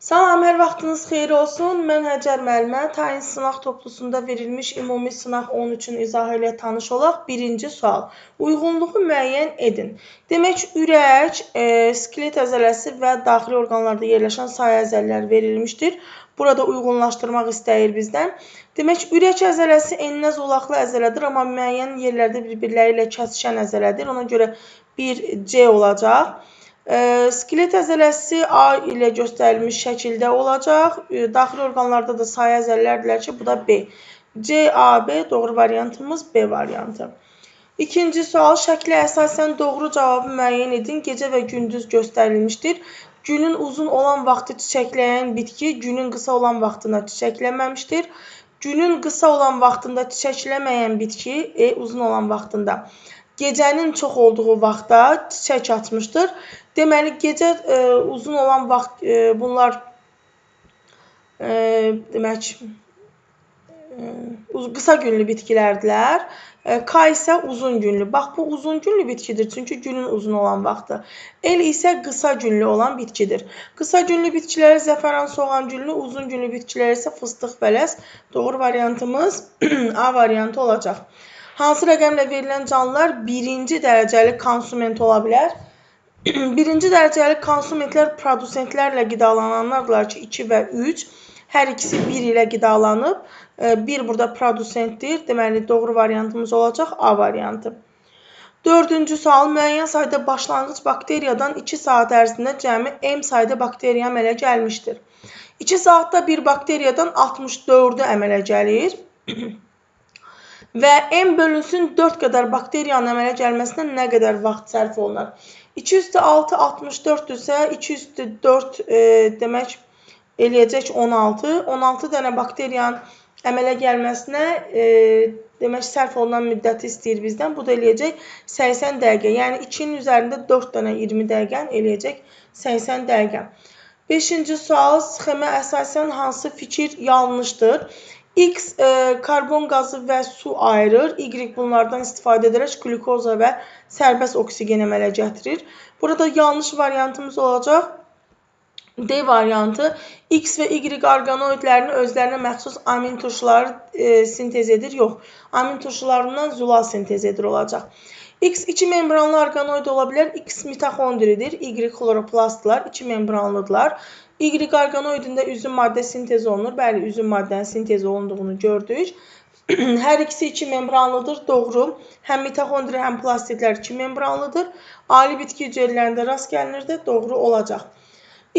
Salam, hər vaxtınız xeyir olsun. Mən Həcər müəllimə. Tayin sınaq toplusunda verilmiş ümumi sınaq 13-ün izahı ilə tanış olaq. Birinci sual. Uyğunluğu müəyyən edin. Demək, ürək, e, skelet əzələsi və daxili orqanlarda yerləşən sayə əzələlər verilmişdir. Burada uyğunlaşdırmaq istəyir bizdən. Demək, ürək əzələsi eninə zolaqlı əzələdir, amma müəyyən yerlərdə bir-birləri ilə kəsişən əzələdir. Ona görə bir C olacaq. Skelet əzələsi A ilə göstərilmiş şəkildə olacaq. Daxili orqanlarda da sayə əzələlərdirlər ki, bu da B. C, A, B doğru variantımız B variantı. İkinci sual şəklə əsasən doğru cavabı müəyyən edin. Gecə və gündüz göstərilmişdir. Günün uzun olan vaxtı çiçəkləyən bitki günün qısa olan vaxtında çiçəkləməmişdir. Günün qısa olan vaxtında çiçəkləməyən bitki e, uzun olan vaxtında gecənin çox olduğu vaxtda çiçək açmışdır. Deməli, gecə ə, e, uzun olan vaxt ə, e, bunlar ə, demək ə, qısa günlü bitkilərdirlər. K isə uzun günlü. Bax, bu uzun günlü bitkidir, çünki günün uzun olan vaxtı. L isə qısa günlü olan bitkidir. Qısa günlü bitkilərə zəfəran soğan günlü, uzun günlü bitkilərə isə fıstıq fələs. Doğru variantımız A variantı olacaq. Hansı rəqəmlə verilən canlılar birinci dərəcəli konsument ola bilər? birinci dərəcəli konsumentlər produsentlərlə qidalananlardılar ki, 2 və 3. Hər ikisi 1 ilə qidalanıb. 1 e, burada produsentdir. Deməli, doğru variantımız olacaq A variantı. Dördüncü sual müəyyən sayda başlanğıc bakteriyadan 2 saat ərzində cəmi M sayda bakteriya əmələ gəlmişdir. 2 saatda bir bakteriyadan 64-ü əmələ gəlir. və M bölünsün 4 qədər bakteriyanın əmələ gəlməsinə nə qədər vaxt sərf olunar? 2 üstü 6 64-dürsə 2 üstü 4 e, demək eləyəcək 16. 16 dənə bakteriyanın əmələ gəlməsinə e, demək sərf olunan müddəti istəyir bizdən. Bu da eləyəcək 80 dəqiqə. Yəni 2-nin üzərində 4 dənə 20 dəqiqən eləyəcək 80 dəqiqə. 5-ci sual sxemə əsasən hansı fikir yanlışdır? X e, karbon qazı və su ayırır. Y bunlardan istifadə edərək glukoza və sərbəst oksigen əmələ gətirir. Burada yanlış variantımız olacaq. D variantı X və Y orqanoidlərinin özlərinə məxsus amin turşuları e, sintez edir. Yox, amin turşularından zula sintez edir olacaq. X iki membranlı orqanoid ola bilər. X mitoxondridir, Y xloroplastlar, iki membranlıdırlar. Y orqanoidində üzüm maddə sintez olunur. Bəli, üzüm maddənin sintez olunduğunu gördük. Hər ikisi iki membranlıdır. Doğru. Həm mitoxondri, həm plastidlər iki membranlıdır. Ali bitki hüceyrələrində rast gəlinir də doğru olacaq.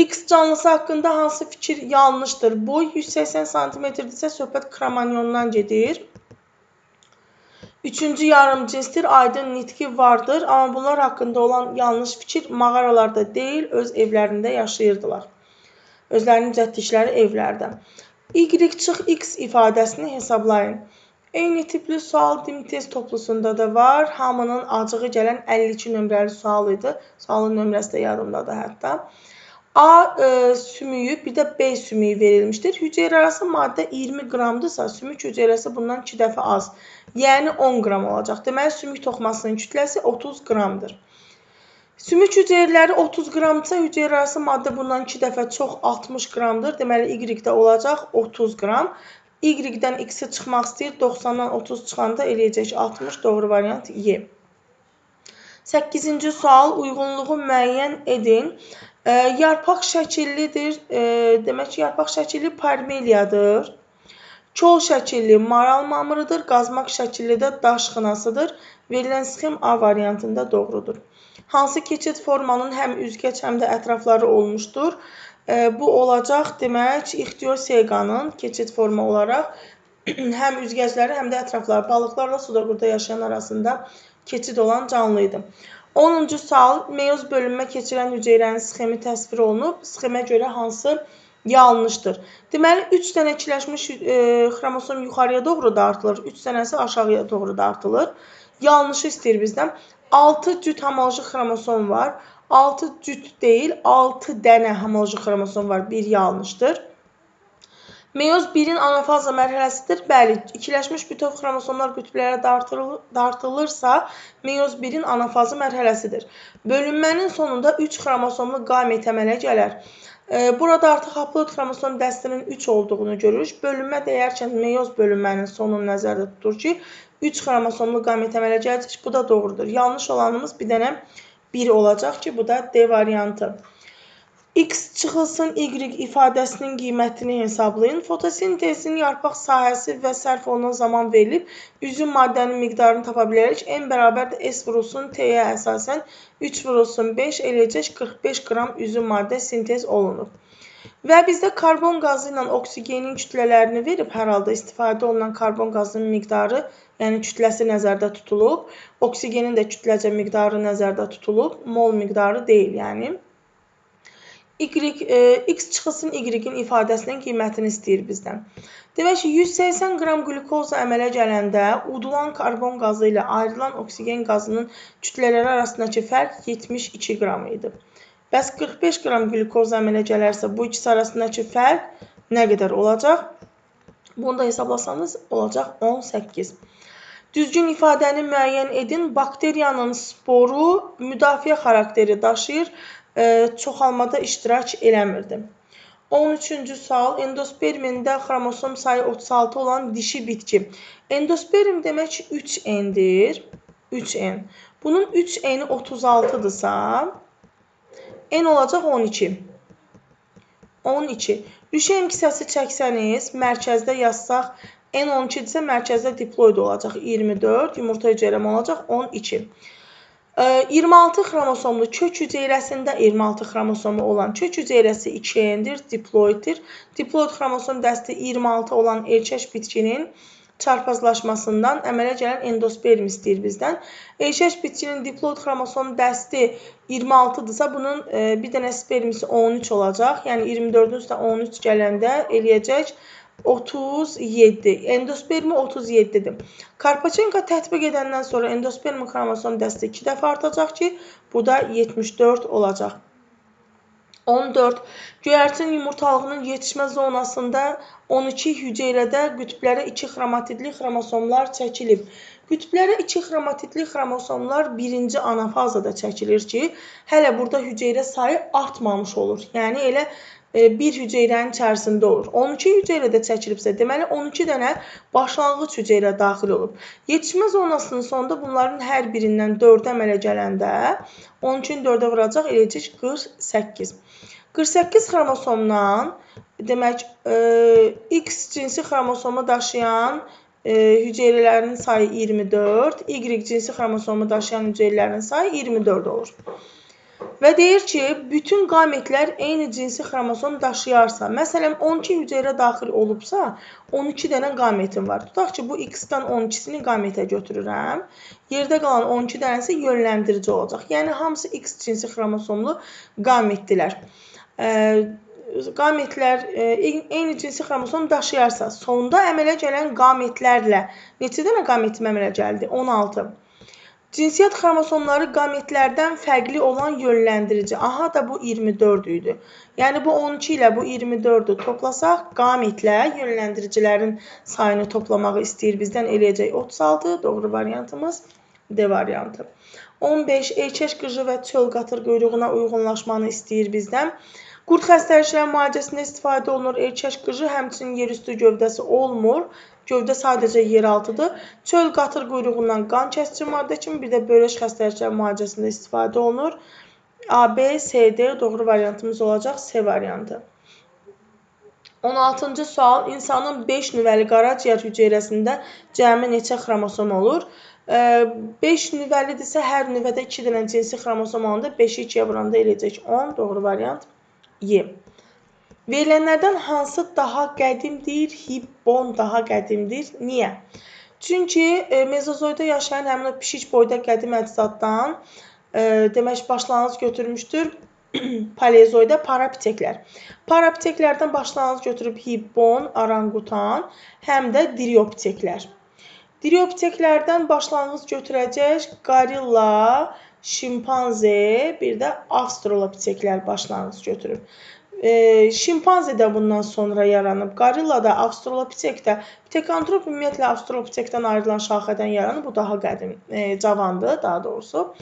X canlısı haqqında hansı fikir yanlışdır? Boy 180 sm-dirsə söhbət kromanyondan gedir. Üçüncü yarım cinsdir, aydın nitqi vardır. Amma bunlar haqqında olan yanlış fikir mağaralarda deyil, öz evlərində yaşayırdılar özlərinin düzəltdikləri evlərdə. Y çıx x ifadəsini hesablayın. Eyni tipli sual dim test toplusunda da var. Hamının acığı gələn 52 nömrəli sual idi. Sualın nömrəsi də yadımdadır hətta. A e, sümüyü, bir də B sümüyü verilmişdir. Hüceyrə arası maddə 20 qramdırsa, sümük hüceyrəsi bundan 2 dəfə az. Yəni 10 qram olacaq. Deməli, sümük toxmasının kütləsi 30 qramdır. Sümük hüceyrələri 30 qramdırsa, hüceyrə arası maddə bundan 2 dəfə çox 60 qramdır. Deməli, Y-də olacaq 30 qram. Y-dən X-i çıxmaq istəyir. 90-dan 30 çıxanda eləyəcək 60. Doğru variant Y. 8-ci sual. Uyğunluğu müəyyən edin. E, yarpaq şəkillidir. E, demək ki, yarpaq şəkilli parmeliyadır. Kol şəkilli maral mamırıdır. Qazmaq şəkilli də daş xınasıdır. Verilən sxem A variantında doğrudur hansı keçid formanın həm üzgəc, həm də ətrafları olmuşdur. E, bu olacaq demək ixtiyar seyqanın keçid forma olaraq həm üzgəcləri, həm də ətrafları balıqlarla suda burada yaşayan arasında keçid olan canlı idi. 10-cu sual meyoz bölünmə keçirən hüceyrənin sxemi təsvir olunub. Sxemə görə hansı yanlışdır? Deməli 3 dənə ikiləşmiş e, xromosom yuxarıya doğru dartılır, 3 dənəsi aşağıya doğru dartılır. Yanlışı istəyir bizdən. 6 cüt homoloji xromosom var. 6 cüt deyil, 6 dənə homoloji xromosom var. Bir yanlışdır. Meyoz 1-in anafaza mərhələsidir. Bəli, ikiləşmiş bütöv xromosomlar qütblərə dartılır, dartılırsa, meyoz 1-in anafaza mərhələsidir. Bölünmənin sonunda 3 xromosomlu qamet əmələ gələr. Burada artıq haploid xromosom dəstinin 3 olduğunu görürük. Bölünmə deyərkən meyoz bölünmənin sonunu nəzərdə tutur ki, 3 xromosomlu qamet əmələ gələcək. Bu da doğrudur. Yanlış olanımız bir dənə 1 olacaq ki, bu da D variantı. X çıxılsın Y ifadəsinin qiymətini hesablayın. Fotosintezin yarpaq sahəsi və sərf olunan zaman verilib. Üzüm maddənin miqdarını tapa bilərik. N bərabərdir S vurulsun T-yə əsasən 3 vurulsun 5 eləyəcək 45 qram üzüm maddə sintez olunur. Və bizdə karbon qazı ilə oksigenin kütlələrini verib, hər halda istifadə olunan karbon qazının miqdarı, yəni kütləsi nəzərdə tutulub. Oksigenin də kütləcə miqdarı nəzərdə tutulub, mol miqdarı deyil, yəni. Y, e, X çıxılsın Y-in ifadəsinin qiymətini istəyir bizdən. Demək ki, 180 qram qlükoza əmələ gələndə udulan karbon qazı ilə ayrılan oksigen qazının kütlələri arasındakı fərq 72 qram idi. Bəs 45 qram qlükoza əmələ gələrsə, bu ikisi arasındakı fərq nə qədər olacaq? Bunu da hesablasanız olacaq 18. Düzgün ifadəni müəyyən edin. Bakteriyanın sporu müdafiə xarakteri daşıyır çoxalmada iştirak eləmirdi. 13-cü sual endospermində xromosom sayı 36 olan dişi bitki. Endosperm demək 3N-dir. 3N. Bunun 3N-i 36-dırsa, N olacaq 12. 12. Rüşeym kisəsi çəksəniz, mərkəzdə yazsaq, N12-dirsə mərkəzdə diploid olacaq 24, yumurta hüceyrəmi olacaq 12. 26 xromosomlu kök hüceyrəsində 26 xromosomu olan kök hüceyrəsi 2N-dir, diploiddir. Diploid xromosom dəsti 26 olan erkək bitkinin çarpazlaşmasından əmələ gələn endosperm istəyir bizdən. Erkək bitkinin diploid xromosom dəsti 26-dırsa, bunun bir dənə spermisi 13 olacaq. Yəni 24-ün üstə 13 gələndə eləyəcək 37. Endospermi 37-dir. Karpaçenko tətbiq edəndən sonra endosperm xromosom dəsti 2 dəfə artacaq ki, bu da 74 olacaq. 14. Göyərçin yumurtalığının yetişmə zonasında 12 hüceyrədə qütblərə 2 xromatidli xromosomlar çəkilib. Qütblərə 2 xromatidli xromosomlar birinci anafazada çəkilir ki, hələ burada hüceyrə sayı artmamış olur. Yəni elə bir hüceyrənin içərisində olur. 12 hüceyrədə çəkilibsə, deməli 12 dənə başlanğıc hüceyrə daxil olub. Yetişmə zonasının sonunda bunların hər birindən 4 əmələ gələndə 12-ni 4-ə vuracaq, eləcək 48. 48 xromosomdan demək e, X cinsi xromosomu daşıyan e, hüceyrələrin sayı 24, Y cinsi xromosomu daşıyan hüceyrələrin sayı 24 olur. Və deyir ki, bütün qametlər eyni cinsi xromosom daşıyarsa, məsələn 12 hüceyrə daxil olubsa, 12 dənə qametim var. Tutaq ki, bu X-dan 12-sini qametə götürürəm. Yerdə qalan 12 dənəsi yönləndirici olacaq. Yəni hamısı X cinsi xromosomlu qametdilər. Qametlər eyni cinsi xromosom daşıyarsa, sonda əmələ gələn qametlərlə neçə dənə qametim əmələ gəldi? 16. Cinsiyyət xromosomları qametlərdən fərqli olan yönləndirici. Aha da bu 24 idi. Yəni bu 12 ilə bu 24-ü toplasaq, qametlə yönləndiricilərin sayını toplamağı istəyir bizdən eləyəcək 36. Doğru variantımız D variantı. 15 erkək qıcı və çöl qatır quyruğuna uyğunlaşmanı istəyir bizdən. Qurd xəstəlikləri müalicəsində istifadə olunur. Erkək qıcı həmçinin yerüstü gövdəsi olmur. Gövdə sadəcə yeraltıdır. Çöl qatır quyruğundan qan kəsici maddə kimi, bir də böbrək xəstəlikləri müalicəsində istifadə olunur. A, B, C, D doğru variantımız olacaq C variantı. 16-cı sual. İnsanın 5 nüvəli qaraciyər hüceyrəsində cəmi neçə xromosom olur? 5 nüvəlidirsə, hər nüvədə 2 dənə cinsi xromosom olanda 5-i 2-yə vuranda eləyəcək 10. Doğru variant Y. Verilənlərdən hansı daha qədimdir, Hibbon daha qədimdir? Niyə? Çünki e, mezozoyda yaşayan həmin o pişik boyda qədim əcdaddan e, demək başlanğıc götürmüşdür paleozoyda parapiteklər. Parapiteklərdən başlanğıc götürüb Hibbon, orangutan, həm də diriopteklər. Diriopteklərdən başlanğıc götürəcək gorilla, şimpanze, bir də avstralopiteklər başlanğıc götürüb. E, şimpanze də bundan sonra yaranıb. Gorilla da, Avstralopitek də, Pitekantrop ümumiyyətlə Avstralopitekdən ayrılan şaxədən yaranıb. Bu daha qədim, e, cavandır daha doğrusu.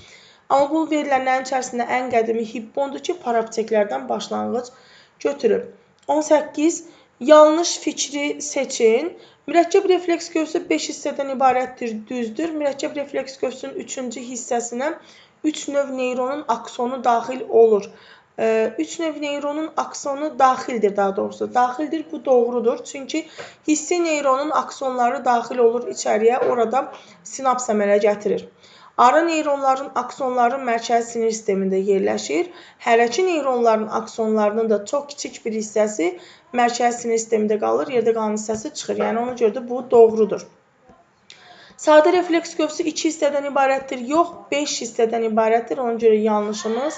Amma bu verilənlərin içərisində ən qədimi Hibbondur ki, parapiteklərdən başlanğıc götürüb. 18. Yanlış fikri seçin. Mürəkkəb refleks qövsü 5 hissədən ibarətdir, düzdür. Mürəkkəb refleks qövsünün 3-cü hissəsinə 3 növ neyronun aksonu daxil olur. 3 növ neyronun aksonu daxildir daha doğrusu. Daxildir, bu doğrudur. Çünki hissi neyronun aksonları daxil olur içəriyə, orada sinaps əmələ gətirir. Ara neyronların aksonları mərkəzi sinir sistemində yerləşir. Hərəki neyronların aksonlarının da çox kiçik bir hissəsi mərkəzi sinir sistemində qalır, yerdə qalan hissəsi çıxır. Yəni ona görə də bu doğrudur. Sadə refleks qövsü 2 hissədən ibarətdir, yox 5 hissədən ibarətdir. Ona görə yanlışımız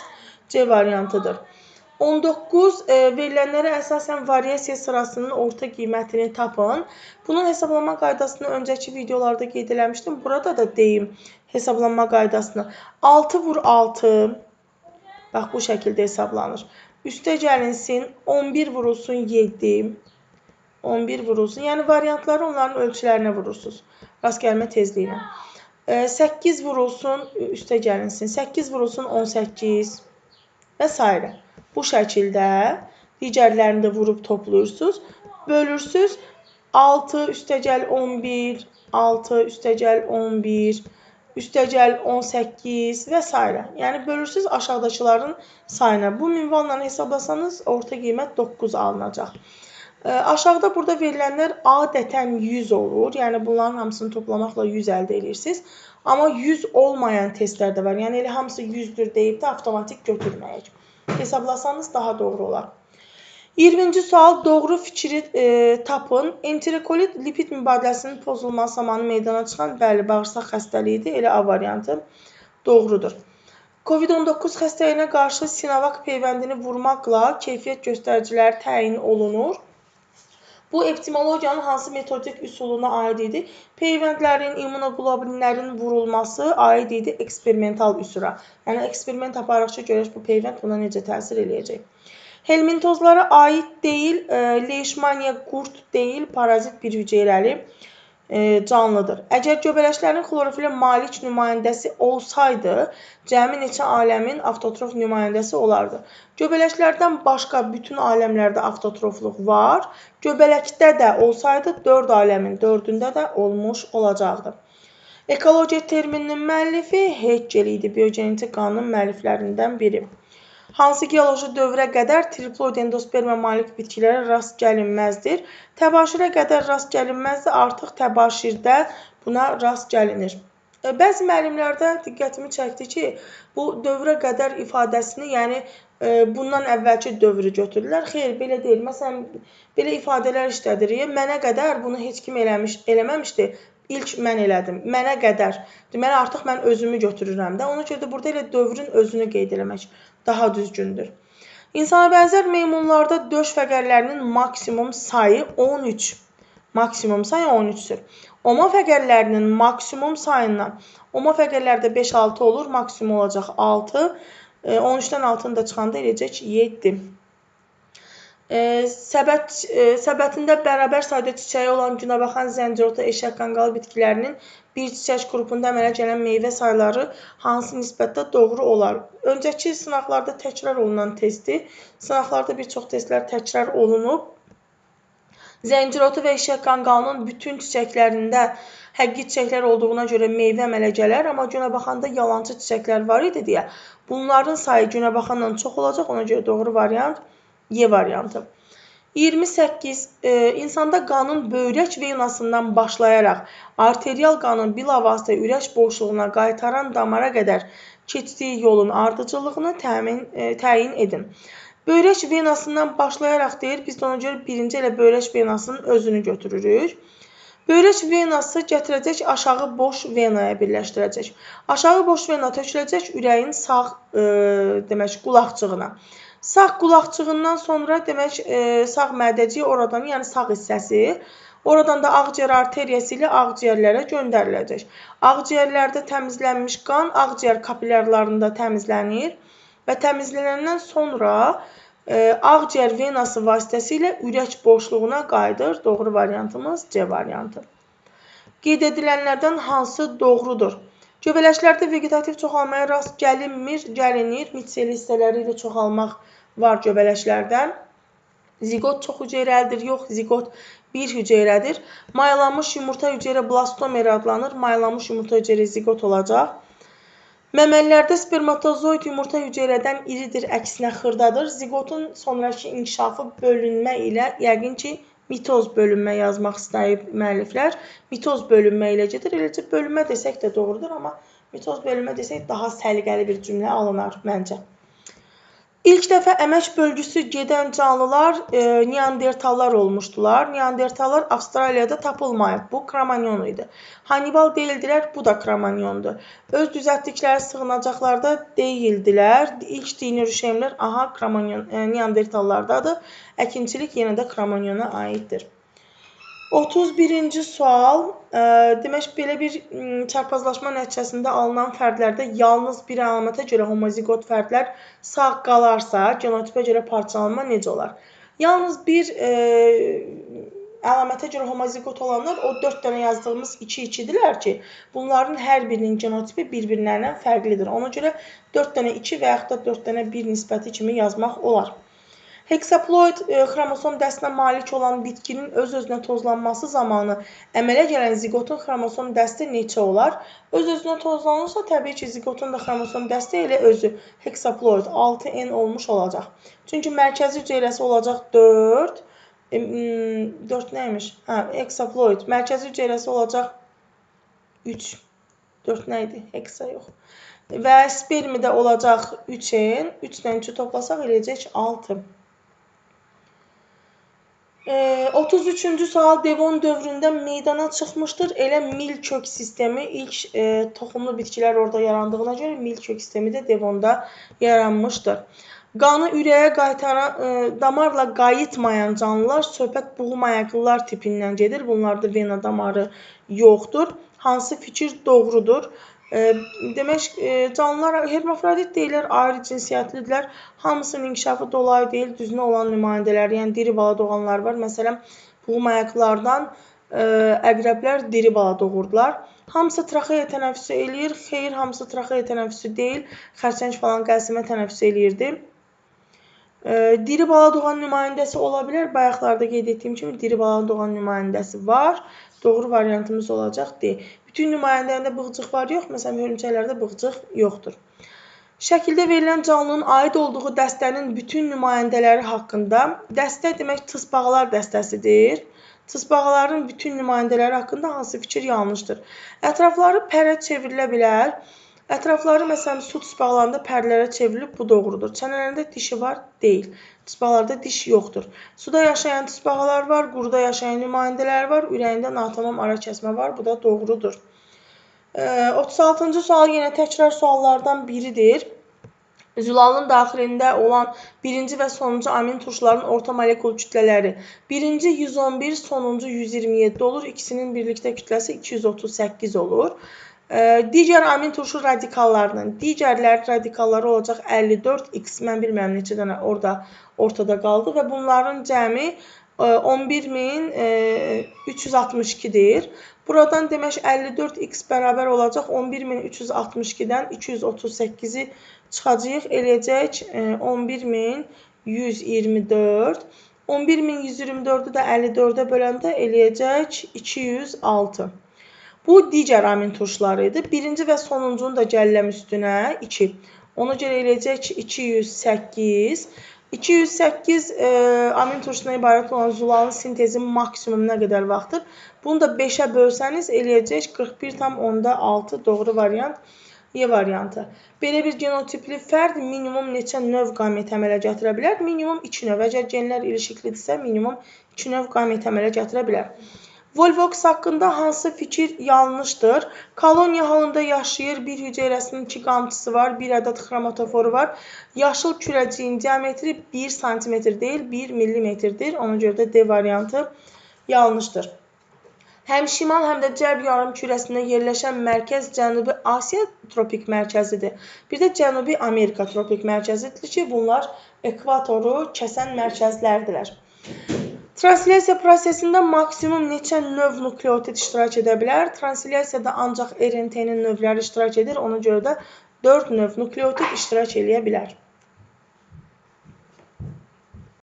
C variantıdır. 19 e, verilənlərə əsasən variasiya sırasının orta qiymətini tapın. Bunun hesablama qaydasını öncəki videolarda qeyd eləmişdim. Burada da deyim hesablanma qaydasını. 6 vur 6. Bax bu şəkildə hesablanır. Üstə gəlinsin 11 vurulsun 7. 11 vurulsun. Yəni variantları onların ölçülərinə vurursunuz. Rast gəlmə tezliyinə. 8 vurulsun, üstə gəlinsin. 8 vurulsun 18 və s. Bu şəkildə digərlərini də vurub toplayırsınız. Bölürsünüz. 6 üstəgəl 11, 6 üstəgəl 11, üstəgəl 18 və s. Yəni bölürsünüz aşağıdakıların sayına. Bu minvalla hesablasanız orta qiymət 9 alınacaq. Aşağıda burada verilənlər adətən 100 olur. Yəni bunların hamısını toplamaqla 100 əldə edirsiniz. Amma 100 olmayan testlər də var. Yəni elə hamısı 100-dür deyib də avtomatik götürməyək hesablasanız daha doğru olar. 20-ci sual doğru fikri e, tapın. Enterikolit lipid mübadiləsinin pozulması zamanı meydana çıxan bəli bağırsaq xəstəliyidir. Elə A variantı doğrudur. COVID-19 xəstəliyinə qarşı Sinovac peyvəndini vurmaqla keyfiyyət göstəriciləri təyin olunur. Bu epidemiologiyanın hansı metodik üsuluna aid idi? Peyvəndlərin, immunoqlobulinlərin vurulması aid idi eksperimental üsula. Yəni eksperiment aparıqca görək bu peyvənd buna necə təsir eləyəcək. Helmintozlara aid deyil, e, leishmaniya qurd deyil, parazit bir hüceyrəli canlıdır. Əgər göbələklərin xlorofilə malik nümayəndəsi olsaydı, cəmi neçə aləmin avtotrof nümayəndəsi olardı? Göbələklərdən başqa bütün aləmlərdə avtotrofluq var. Göbələkdə də olsaydı 4 aləmin 4-ündə də olmuş olacaqdı. Ekologiya termininin müəllifi Hegel idi, biogenetik qanunun müəlliflərindən biri. Hansı geoloji dövrə qədər triploidendospermə malik bitkilərə rast gəlinməzdir? Təbaşirə qədər rast gəlinməzdir, artıq təbaşirdə buna rast gəlinir. E, bəzi müəllimlərdə diqqətimi çəkdi ki, bu dövrə qədər ifadəsini, yəni e, bundan əvvəlki dövrü götürürlər. Xeyr, belə deyil. Məsələn, belə ifadələr işlədir. Mənə qədər bunu heç kim eləmiş, eləməmişdi ilk mən elədim. Mənə qədər. Deməli artıq mən özümü götürürəm də. Ona görə də burada elə dövrün özünü qeyd eləmək daha düzgündür. İnsana bənzər meymunlarda döş fəqərlərinin maksimum sayı 13. Maksimum sayı 13-dür. Oma fəqərlərinin maksimum sayından oma fəqərlərdə 5-6 olur, maksimum olacaq 6. 13-dən 6-nı da çıxanda eləyəcək 7 səbət e, səbətində bərabər sayda çiçəyi olan günəbaxan zəncirota eşək qanqalı bitkilərinin bir çiçək qrupunda əmələ gələn meyvə sayları hansı nisbətdə doğru olar? Öncəki sınaqlarda təkrar olunan testi, sınaqlarda bir çox testlər təkrar olunub. Zəncirotu və eşək qanqalının bütün çiçəklərində həqiqi çiçəklər olduğuna görə meyvə əmələ gələr, amma günəbaxanda yalançı çiçəklər var idi deyə bunların sayı günəbaxandan çox olacaq, ona görə doğru variant Y variantı. 28. E, insanda qanın böyrək venasından başlayaraq arterial qanın bilavasitə ürək boşluğuna qaytaran damara qədər keçdiyi yolun ardıcıllığını təmin e, təyin edin. Böyrək venasından başlayaraq deyir, biz də ona görə birinci elə böyrək venasının özünü götürürük. Böyrək venası gətirəcək aşağı boş venaya birləşdirəcək. Aşağı boş vena töküləcək ürəyin sağ e, demək qulaqçığına. Sağ qulaqçığından sonra demək e, sağ mədəcik oradan, yəni sağ hissəsi Oradan da ağciyər arteriyası ilə ağciyərlərə göndəriləcək. Ağciyərlərdə təmizlənmiş qan ağciyər kapillərlərində təmizlənir və təmizlənəndən sonra e, ağciyər venası vasitəsilə ürək boşluğuna qayıdır. Doğru variantımız C variantı. Qeyd edilənlərdən hansı doğrudur? Göbələklərdə vegetativ çoxalmaya rast gəlinmir, gəlinir. Mitseli hissələri ilə çoxalmaq var göbələklərdən. Ziqot çox hüceyrəlidir, yox, ziqot bir hüceyrədir. Mayalanmış yumurta hüceyrə blastomer adlanır. Mayalanmış yumurta hüceyrə ziqot olacaq. Məməlilərdə spermatozoid yumurta hüceyrədən iridir, əksinə xırdadır. Ziqotun sonrakı inkişafı bölünmə ilə yəqin ki, mitoz bölünmə yazmaq istəyib müəlliflər. Mitoz bölünmə ilə gedir. Eləcə bölünmə desək də doğrudur, amma mitoz bölünmə desək daha səliqəli bir cümlə alınar məncə. İlk dəfə əmək bölgüsü gedən canlılar e, Neandertallar olmuşdular. Neandertallar Avstraliyada tapılmayıb. Bu Kromanyon idi. Hannibal deyildilər, bu da Kromanyondur. Öz düzəltdikləri sığınacaqlarda deyildilər. İlk dini rüşemlər aha Kromanyon e, Neandertallardadır. Əkinçilik yenə də Kromanyona aiddir. 31-ci sual, demək belə bir çarpazlaşma nəticəsində alınan fərdlərdə yalnız bir əlamətə görə homozigot fərdlər sağ qalarsa, genotipə görə parçalanma necə olar? Yalnız bir ə, əlamətə görə homozigot olanlar o 4 dənə yazdığımız 2-2-dirlər ki, bunların hər birinin genotipi bir-birlərindən fərqlidir. Ona görə 4 dənə 2 və yaxud da 4 dənə 1 nisbəti kimi yazmaq olar. Heksaploid e, xromosom dəstinə malik olan bitkinin öz-özünə tozlanması zamanı əmələ gələn ziqotun xromosom dəsti neçə olar? Öz-özünə tozlanırsa, təbii ki, ziqotun da xromosom dəsti elə özü heksaploid 6N olmuş olacaq. Çünki mərkəzi hüceyrəsi olacaq 4. E, 4 nəymiş? Hə, heksaploid. Mərkəzi hüceyrəsi olacaq 3. 4 nə idi? Heksa yox. Və spermi də olacaq 3N. 3-dən 3-ü toplasaq eləyəcək 6. 33-cü sual Devon dövründə meydana çıxmışdır. Elə mil kök sistemi ilk e, toxumlu bitkilər orada yarandığına görə mil kök sistemi də Devonda yaranmışdır. Qanı ürəyə qaytaran, e, damarla qayıtmayan canlılar söhbət buğum ayaqlılar tipindən gedir. Bunlarda vena damarı yoxdur. Hansı fikir doğrudur? Demək, canlılar hermafrodit deyirlər, ayrı cinsiyyətlidirlər. Hamısının inkişafı dolayı deyil, düzünə olan nümayəndələr, yəni diri bala doğanlar var. Məsələn, buğum ayaqlardan əqrəblər diri bala doğurdular. Hamısı traxeya tənəffüsü eləyir. Xeyr, hamısı traxeya tənəffüsü deyil. Xərçəng falan qəlsimə tənəffüs eləyirdi. Diri bala doğan nümayəndəsi ola bilər. Bayaqlarda qeyd etdiyim kimi diri bala doğan nümayəndəsi var. Doğru variantımız olacaq D. Bütün nümayəndələrində bığcıq var, yox. Məsələn, hörümçəklərdə bığcıq yoxdur. Şəkildə verilən canlının aid olduğu dəstənin bütün nümayəndələri haqqında, dəstə demək tısbağalar dəstəsidir. Tısbağaların bütün nümayəndələri haqqında hansı fikir yanlışdır? Ətrafları pərə çevrilə bilər. Ətrafları məsələn su tısbağalarında pərlərə çevrilib, bu doğrudur. Çənələrində dişi var, deyil. Tısbağalarda diş yoxdur. Suda yaşayan tısbağalar var, quruda yaşayan nümayəndələr var, ürəyində natamam ara kəsmə var. Bu da doğrudur. 36-cı sual yenə təkrar suallardan biridir. Zülalın daxilində olan birinci və sonuncu amin turşuların orta molekul kütlələri. Birinci 111, sonuncu 127 olur. İkisinin birlikdə kütləsi 238 olur. Digər amin turşu radikallarının digərlər radikalları olacaq 54x. Mən bilmirəm neçə dənə orada ortada qaldı və bunların cəmi 11362-dir. Buradan demək 54x bərabər olacaq 11362-dən 238-i çıxacağıq. Eləyəcək 11124. 11124-ü də 54-ə böləndə eləyəcək 206. Bu digər amin turşuları idi. Birinci və sonuncunu da gəlləm üstünə 2. Ona görə eləyəcək ki, 208. 208 e, amin turşusuna ibarət olan zulalın sintezi maksimum nə qədər vaxtdır? Bunu da 5-ə bölsəniz eləyəcək 41,6 doğru variant E variantı. Belə bir genotipli fərd minimum neçə növ qamet əmələ gətirə bilər? Minimum 2 növ. Əgər genlər ilişiklidirsə, minimum 2 növ qamet əmələ gətirə bilər. Volvox haqqında hansı fikir yanlışdır? Koloniya halında yaşayır, bir hüceyrəsinin iki qamçısı var, bir ədəd xromatoforu var. Yaşıl kürəciyin diametri 1 sm deyil, 1 mm-dir. Ona görə də D variantı yanlışdır. Həm şimal, həm də cərb yarım kürəsində yerləşən mərkəz Cənubi Asiya tropik mərkəzidir. Bir də Cənubi Amerika tropik mərkəzidir ki, bunlar ekvatoru kəsən mərkəzlərdirlər. Translyasiya prosesində maksimum neçə növ nukleotid iştirak edə bilər? Translyasiyada ancaq RNT-nin növləri iştirak edir. Ona görə də 4 növ nukleotid iştirak eləyə bilər.